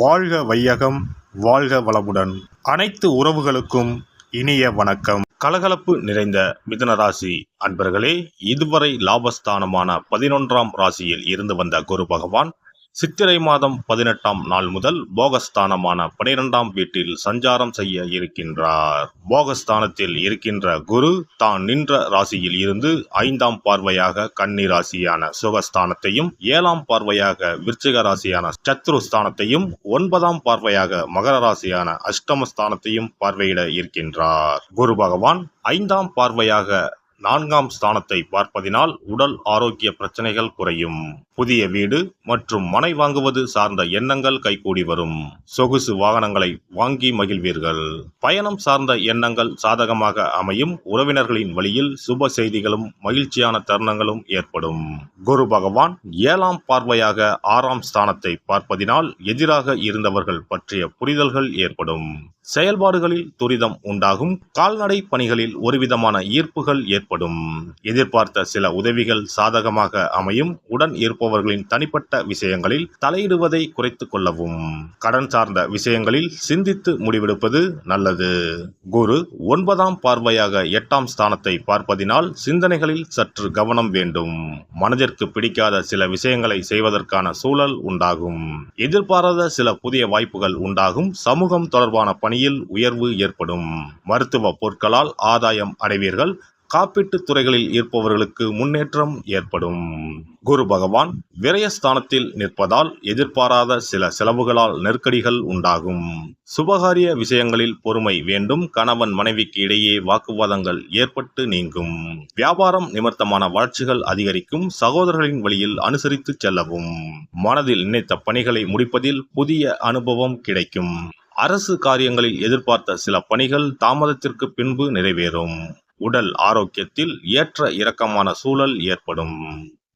வாழ்க வையகம் வாழ்க வளமுடன். அனைத்து உறவுகளுக்கும் இனிய வணக்கம். கலகலப்பு நிறைந்த மிதுனராசி அன்பர்களே இதுவரை லாபஸ்தானமான பதினொன்றாம் ராசியில் இருந்து வந்த குரு பகவான் சித்திரை மாதம் பதினெட்டாம் நாள் முதல் போகஸ்தானமான பனிரெண்டாம் வீட்டில் சஞ்சாரம் செய்ய இருக்கின்றார். போகஸ்தானத்தில் இருக்கின்ற குரு தான் நின்ற ராசியில் இருந்து ஐந்தாம் பார்வையாக கன்னி ராசியான சுகஸ்தானத்தையும் ஏழாம் பார்வையாக விருச்சிக ராசியான சத்ருஸ்தானத்தையும் ஒன்பதாம் பார்வையாக மகர ராசியான அஷ்டமஸ்தானத்தையும் பார்வையிட இருக்கின்றார். குரு பகவான் ஐந்தாம் பார்வையாக நான்காம் ஸ்தானத்தை பார்ப்பதினால் உடல் ஆரோக்கிய பிரச்சனைகள் குறையும். புதிய வீடு மற்றும் மனை வாங்குவது சார்ந்த எண்ணங்கள் கைகூடி வரும். சொகுசு வாகனங்களை வாங்கி மகிழ்வீர்கள். பயணம் சார்ந்த எண்ணங்கள் சாதகமாக அமையும். உறவினர்களின் வழியில் சுப செய்திகளும் மகிழ்ச்சியான தருணங்களும் ஏற்படும். குரு பகவான் ஏழாம் பார்வையாக ஆறாம் ஸ்தானத்தை பார்ப்பதினால் எதிராக இருந்தவர்கள் பற்றிய புரிதல்கள் ஏற்படும். செயல்பாடுகளில் துரிதம் உண்டாகும். கால்நடை பணிகளில் ஒருவிதமான ஈர்ப்புகள் ஏற்படும். எதிர்பார்த்த சில உதவிகள் சாதகமாக அமையும். உடன் இருப்பவர்களின் தனிப்பட்ட விஷயங்களில் தலையிடுவதை குறைத்துக் கொள்ளவும். கடன் சார்ந்த விஷயங்களில் சிந்தித்து முடிவெடுப்பது நல்லது. குரு ஒன்பதாம் பார்வையாக எட்டாம் ஸ்தானத்தை பார்ப்பதினால் சிந்தனைகளில் சற்று கவனம் வேண்டும். மனதிற்கு பிடிக்காத சில விஷயங்களை செய்வதற்கான சூழல் உண்டாகும். எதிர்பாராத சில புதிய வாய்ப்புகள் உண்டாகும். சமூகம் தொடர்பான பணி பணியில் உயர்வு ஏற்படும். மருத்துவ பொருட்களால் ஆதாயம் அடைவீர்கள். காப்பீட்டுத் துறைகளில் இருப்பவர்களுக்கு முன்னேற்றம் ஏற்படும். குரு பகவான் விரயஸ்தானத்தில் நிற்பதால் எதிர்பாராத சில செலவுகளால் நெருக்கடிகள் உண்டாகும். சுபகாரிய விஷயங்களில் பொறுமை வேண்டும். கணவன் மனைவிக்கு இடையே வாக்குவாதங்கள் ஏற்பட்டு நீங்கும். வியாபாரம் நிமித்தமான வளர்ச்சிகள் அதிகரிக்கும். சகோதரர்களின் வழியில் அனுசரித்து செல்லவும். மனதில் நினைத்த பணிகளை முடிப்பதில் புதிய அனுபவம் கிடைக்கும். அரசு காரியங்களில் எதிர்பார்த்த சில பணிகள் தாமதத்திற்கு பின்பு நிறைவேறும். உடல் ஆரோக்கியத்தில் ஏற்ற இறக்கமான சூழல் ஏற்படும்.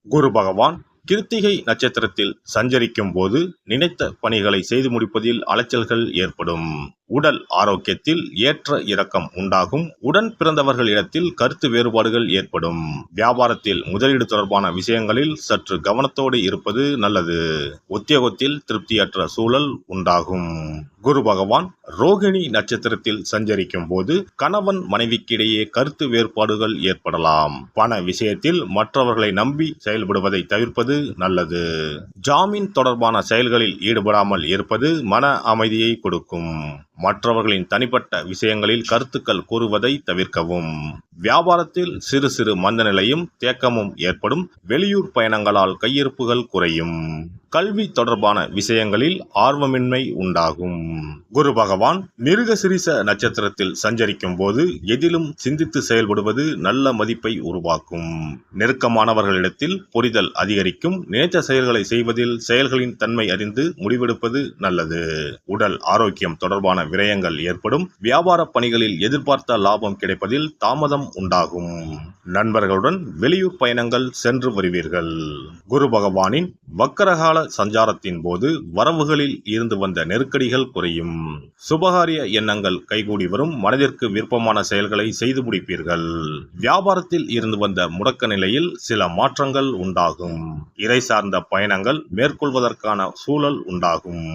குரு பகவான் கிருத்திகை நட்சத்திரத்தில் சஞ்சரிக்கும் போது நினைத்த பணிகளை செய்து முடிப்பதில் அலைச்சல்கள் ஏற்படும். உடல் ஆரோக்கியத்தில் ஏற்ற இறக்கம் உண்டாகும். உடன் பிறந்தவர்களிடத்தில் கருத்து வேறுபாடுகள் ஏற்படும். வியாபாரத்தில் முதலீடு தொடர்பான விஷயங்களில் சற்று கவனத்தோடு இருப்பது நல்லது. உத்தியோகத்தில் திருப்தியற்ற சூழல் உண்டாகும். குரு பகவான் ரோகிணி நட்சத்திரத்தில் சஞ்சரிக்கும் போது கணவன் மனைவிக்கிடையே கருத்து வேறுபாடுகள் ஏற்படலாம். பண விஷயத்தில் மற்றவர்களை நம்பி செயல்படுவதை தவிர்ப்பது நல்லது. ஜாமீன் தொடர்பான செயல்களில் ஈடுபடாமல் இருப்பது மன அமைதியை கொடுக்கும். மற்றவர்களின் தனிப்பட்ட விஷயங்களில் கருத்துக்கள் கூறுவதை தவிர்க்கவும். வியாபாரத்தில் சிறு சிறு மந்த நிலையும் தேக்கமும் ஏற்படும். வெளியூர் பயணங்களால் கையிருப்புகள் குறையும். கல்வி தொடர்பான விஷயங்களில் ஆர்வமின்மை உண்டாகும். குரு பகவான் மிருகசிரிச நட்சத்திரத்தில் சஞ்சரிக்கும் போது எதிலும் சிந்தித்து செயல்படுவது நல்ல மதிப்பை உருவாக்கும். நெருக்கமானவர்களிடத்தில் புரிதல் அதிகரிக்கும். நினைத்த செயல்களை செய்வதில் செயல்களின் தன்மை அறிந்து முடிவெடுப்பது நல்லது. உடல் ஆரோக்கியம் தொடர்பான விரயங்கள் ஏற்படும். வியாபார பணிகளில் எதிர்பார்த்த லாபம் கிடைப்பதில் தாமதம் உண்டாகும். நண்பர்களுடன் வெளியூர் பயணங்கள் சென்று வருவீர்கள். குரு பகவானின் வக்கரகால சஞ்சாரத்தின் போது வரவுகளில் இருந்து வந்த நெருக்கடிகள் குறையும். சுபகாரிய எண்ணங்கள் கைகூடி வரும். மனதிற்கு விருப்பமான செயல்களை செய்து முடிப்பீர்கள். வியாபாரத்தில் இருந்து வந்த முடக்க நிலையில் சில மாற்றங்கள் உண்டாகும். இறை சார்ந்த பயணங்கள் மேற்கொள்வதற்கான சூழல் உண்டாகும்.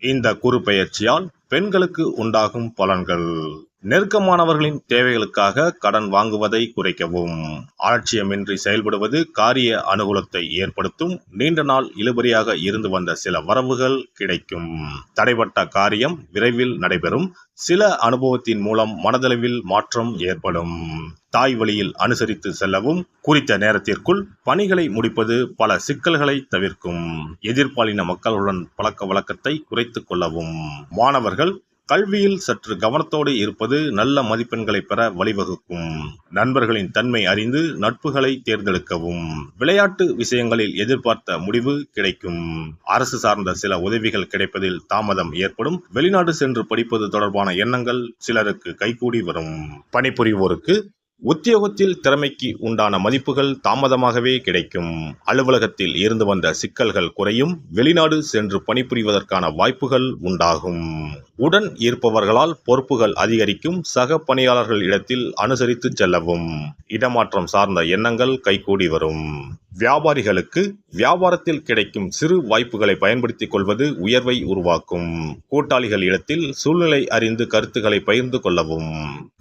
இந்த குறு பெயர்ச்சியால் பெண்களுக்கு உண்டாகும் பலன்கள். நெருக்கமானவர்களின் தேவைகளுக்காக கடன் வாங்குவதை குறைக்கவும். அலட்சியமின்றி செயல்படுவது காரிய அனுகூலத்தை ஏற்படுத்தும். நீண்ட நாள் இழுபறியாக இருந்து வந்த சில வரவுகள் கிடைக்கும். தடைப்பட்ட காரியம் விரைவில் நடைபெறும். சில அனுபவத்தின் மூலம் மனதளவில் மாற்றம் ஏற்படும். தாய் வழியில் அனுசரித்து செல்லவும். குறித்த நேரத்திற்குள் பணிகளை முடிப்பது பல சிக்கல்களை தவிர்க்கும். எதிர்பாலின மக்களுடன் பழக்க வழக்கத்தை குறைத்துக் கொள்ளவும். மாணவர்கள் கல்வியில் சற்று கவனத்தோடு இருப்பது நல்ல மதிப்பெண்களை பெற வழிவகுக்கும். நண்பர்களின் தன்மை அறிந்து நட்புகளை தேர்ந்தெடுக்கவும். விளையாட்டு விஷயங்களில் எதிர்பார்த்த முடிவு கிடைக்கும். அரசு சார்ந்த சில உதவிகள் கிடைப்பதில் தாமதம் ஏற்படும். வெளிநாடு சென்று படிப்பது தொடர்பான எண்ணங்கள் சிலருக்கு கைகூடி வரும். பணிபுரிவோருக்கு உத்தியோகத்தில் திறமைக்கு உண்டான மதிப்புகள் தாமதமாகவே கிடைக்கும். அலுவலகத்தில் இருந்து வந்த சிக்கல்கள் குறையும். வெளிநாடு சென்று பணிபுரிவதற்கான வாய்ப்புகள் உண்டாகும். உடன் இருப்பவர்களால் பொறுப்புகள் அதிகரிக்கும். சக பணியாளர்கள் இடத்தில் அனுசரித்து செல்லவும். இடமாற்றம் சார்ந்த எண்ணங்கள் கைகூடி வரும். வியாபாரிகளுக்கு வியாபாரத்தில் கிடைக்கும் சிறு வாய்ப்புகளை பயன்படுத்திக் கொள்வது உயர்வை உருவாக்கும். கூட்டாளிகள் இடத்தில் சூழ்நிலை அறிந்து கருத்துக்களை பகிர்ந்து கொள்ளவும்.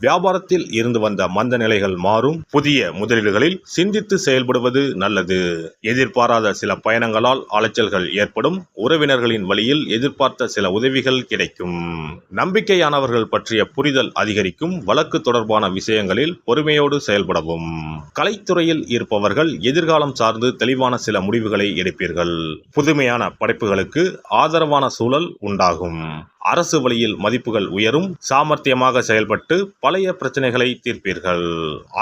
வியாபாரத்தில் இருந்து வந்த மந்த நிலைகள் மாறும். புதிய முதலீடுகளில் சிந்தித்து செயல்படுவது நல்லது. எதிர்பாராத சில பயணங்களால் அலைச்சல்கள் ஏற்படும். உறவினர்களின் வழியில் எதிர்பார்த்த சில உதவிகள் கிடைக்கும். நம்பிக்கையானவர்கள் பற்றிய புரிதல் அதிகரிக்கும். வழக்கு தொடர்பான விஷயங்களில் பொறுமையோடு செயல்படவும். கலைத்துறையில் இருப்பவர்கள் எதிர்காலம் சார்ந்து தெளிவான சில முடிவுகளை எடுப்பீர்கள். புதுமையான படைப்புகளுக்கு ஆதரவான சூழல் உண்டாகும். அரசு வழியில் மதிப்புகள் உயரும் சாமர்த்தியமாக செயல்பட்டு பழைய பிரச்சனைகளை தீர்ப்பீர்கள்.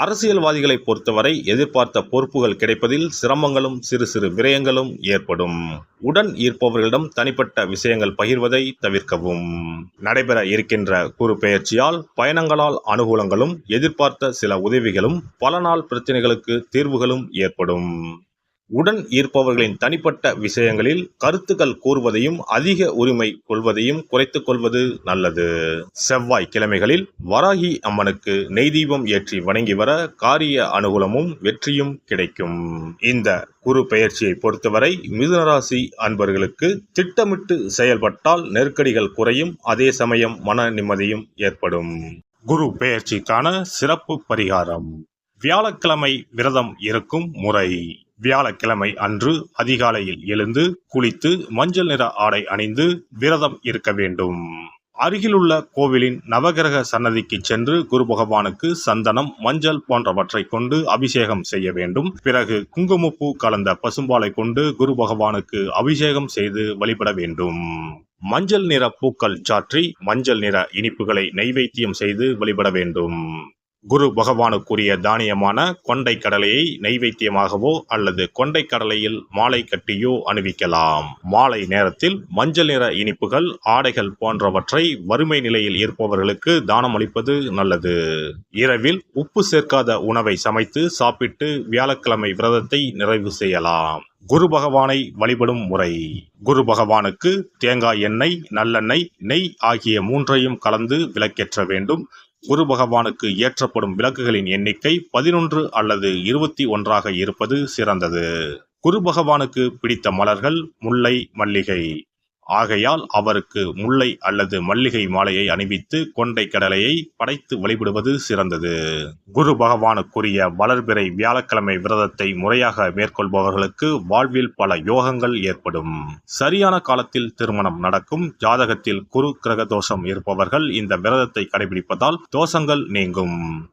அரசியல்வாதிகளை பொறுத்தவரை எதிர்பார்த்த பொறுப்புகள் கிடைப்பதில் சிரமங்களும் சிறு சிறு விரயங்களும் ஏற்படும். உடன் ஈர்ப்பவர்களிடம் தனிப்பட்ட விஷயங்கள் பகிர்வதை தவிர்க்கவும். நடைபெற இருக்கின்ற குறு பெயர்ச்சியால் பயணங்களால் அனுகூலங்களும் எதிர்பார்த்த சில உதவிகளும் பல நாள் பிரச்சனைகளுக்கு தீர்வுகளும் ஏற்படும். உடன் ஈர்ப்பவர்களின் தனிப்பட்ட விஷயங்களில் கருத்துக்கள் கூறுவதையும் அதிக உரிமை கொள்வதையும் குறைத்துக் கொள்வது நல்லது. செவ்வாய் கிழமைகளில் வராகி அம்மனுக்கு நெய் தீபம் ஏற்றி வணங்கி வர காரிய அனுகூலமும் வெற்றியும் கிடைக்கும். இந்த குரு பெயர்ச்சியை பொறுத்தவரை மிதுனராசி அன்பர்களுக்கு திட்டமிட்டு செயல்பட்டால் நெருக்கடிகள் குறையும் அதே சமயம் மன நிம்மதியும் ஏற்படும். குரு பெயர்ச்சிக்கான சிறப்பு பரிகாரம். வியாழக்கிழமை விரதம் இருக்கும் முறை. வியாழக்கிழமை அன்று அதிகாலையில் எழுந்து குளித்து மஞ்சள் நிற ஆடை அணிந்து விரதம் இருக்க வேண்டும். அருகிலுள்ள கோவிலின் நவகிரக சன்னதிக்கு சென்று குரு பகவானுக்கு சந்தனம் மஞ்சள் போன்றவற்றை கொண்டு அபிஷேகம் செய்ய வேண்டும். பிறகு குங்குமப்பூ கலந்த பசும்பாலை கொண்டு குரு பகவானுக்கு அபிஷேகம் செய்து வழிபட வேண்டும். மஞ்சள் நிற பூக்கள் சாற்றி மஞ்சள் நிற இனிப்புகளை நைவேத்தியம் செய்து வழிபட வேண்டும். குரு பகவானுக்குரிய தானியமான கொண்டை கடலையை நைவேத்தியமாகவோ அல்லது கொண்டை கடலையில் மாலை கட்டியோ அணிவிக்கலாம். மாலை நேரத்தில் மஞ்சள் நிற இனிப்புகள் ஆடைகள் போன்றவற்றை வறுமை நிலையில் இருப்பவர்களுக்கு தானம் அளிப்பது நல்லது. இரவில் உப்பு சேர்க்காத உணவை சமைத்து சாப்பிட்டு வியாழக்கிழமை விரதத்தை நிறைவு செய்யலாம். குரு பகவானை வழிபடும் முறை. குரு பகவானுக்கு தேங்காய் எண்ணெய் நல்லெண்ணெய் நெய் ஆகிய மூன்றையும் கலந்து விளக்கேற்ற வேண்டும். குரு பகவானுக்கு ஏற்றப்படும் விளக்குகளின் எண்ணிக்கை பதினொன்று அல்லது இருபத்தி ஒன்றாக இருப்பது சிறந்தது. குரு பகவானுக்கு பிடித்த மலர்கள் முல்லை மல்லிகை. ஆகையால் அவருக்கு முல்லை அல்லது மல்லிகை மாலையை அணிவித்து கொண்டை கடலையை படைத்து வழிபடுவது சிறந்தது. குரு பகவானுக்குரிய வளர்பிறை வியாழக்கிழமை விரதத்தை முறையாக மேற்கொள்பவர்களுக்கு வாழ்வில் பல யோகங்கள் ஏற்படும். சரியான காலத்தில் திருமணம் நடக்கும். ஜாதகத்தில் குரு கிரக தோஷம் இருப்பவர்கள் இந்த விரதத்தை கடைபிடிப்பதால் தோஷங்கள் நீங்கும்.